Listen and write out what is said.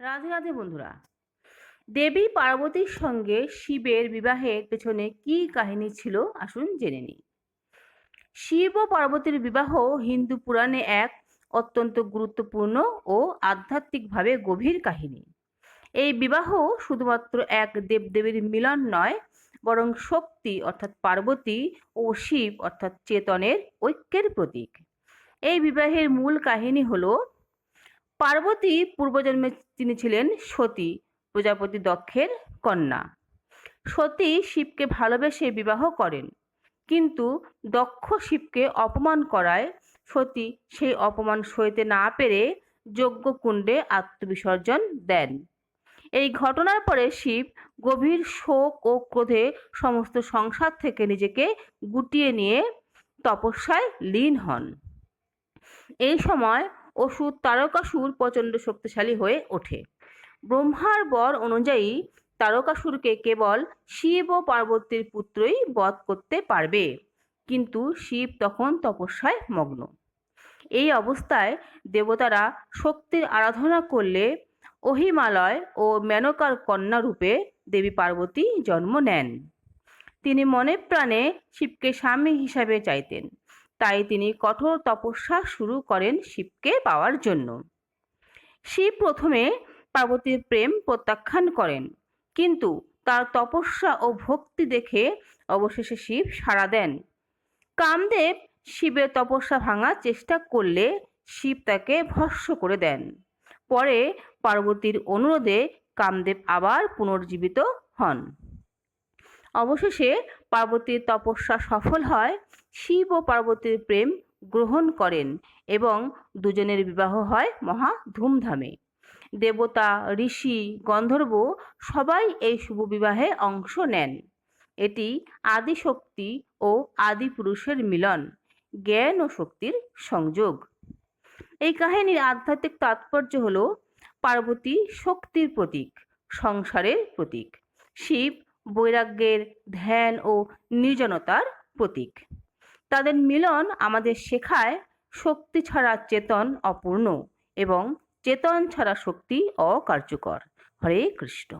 রাধে রাধে বন্ধুরা। দেবী পার্বতীর সঙ্গে শিবের বিবাহের পেছনে কি কাহিনী ছিল আসুন জেনে নিই। শিব ও পার্বতীর বিবাহ হিন্দু পুরাণে এক অত্যন্ত গুরুত্বপূর্ণ ও আধ্যাত্মিকভাবে গভীর কাহিনী। এই বিবাহ শুধুমাত্র এক দেবদেবীর মিলন নয়, বরং শক্তি অর্থাৎ পার্বতী ও শিব অর্থাৎ চেতনের ঐক্যের প্রতীক। এই বিবাহের মূল কাহিনী হলো পার্বতী পূর্বজন্মে তিনি ছিলেন সতী, প্রজাপতি দক্ষের কন্যা। সতী শিবকে ভালোবেসে বিবাহ করেন, কিন্তু দক্ষ শিবকে অপমান করায় সতী সেই অপমান সইতে না পেরে যজ্ঞকুণ্ডে আত্মবিসর্জন দেন। এই ঘটনার পরে শিব গভীর শোক ও ক্রোধে সমস্ত সংসার থেকে নিজেকে গুটিয়ে নিয়ে তপস্যায় লীন হন। এই সময় অসুর তারকাসুর প্রচণ্ড শক্তিশালী হয়ে ওঠে। ব্রহ্মার বর অনুযায়ী তারকাসুরকে কেবল শিব ও পার্বতীর পুত্রই বধ করতে পারবে, কিন্তু শিব তখন তপস্যায় মগ্ন। এই অবস্থায় দেবতারা শক্তির আরাধনা করলে অহিমালয় ও মেনকার কন্যা রূপে দেবী পার্বতী জন্ম নেন। তিনি মনে প্রাণে শিবকে স্বামী হিসাবে চাইতেন। তাই তিনি কঠোর তপস্যা শুরু করেন শিবকে পাওয়ার জন্য। শিব প্রথমে পার্বতীর প্রেম প্রত্যাখ্যান করেন, কিন্তু তার তপস্যা ও ভক্তি দেখে অবশেষে শিব সাড়া দেন। কামদেব শিবের তপস্যা ভাঙার চেষ্টা করলে শিব তাকে ভস্ম করে দেন। পরে পার্বতীর অনুরোধে কামদেব আবার পুনর্জীবিত হন। অবশেষে পার্বতীর তপস্যা সফল হয়, শিব ও পার্বতীর প্রেম গ্রহণ করেন এবং দুজনের বিবাহ হয় মহা ধুমধামে। দেবতা, ঋষি, গন্ধর্ব সবাই এই শুভ বিবাহে অংশ নেন। এটি আদি শক্তি ও আদি পুরুষের মিলন, জ্ঞান ও শক্তির সংযোগ। এই কাহিনীর আধ্যাত্মিক তাৎপর্য হল পার্বতী শক্তির প্রতীক, সংসারের প্রতীক। শিব বৈরাগ্যের ধ্যান ও নির্জনতার প্রতীক। তাদের মিলন আমাদের শেখায় শক্তি ছাড়া চেতন অপূর্ণ এবং চেতন ছাড়া শক্তি অকার্যকর। হরে কৃষ্ণ।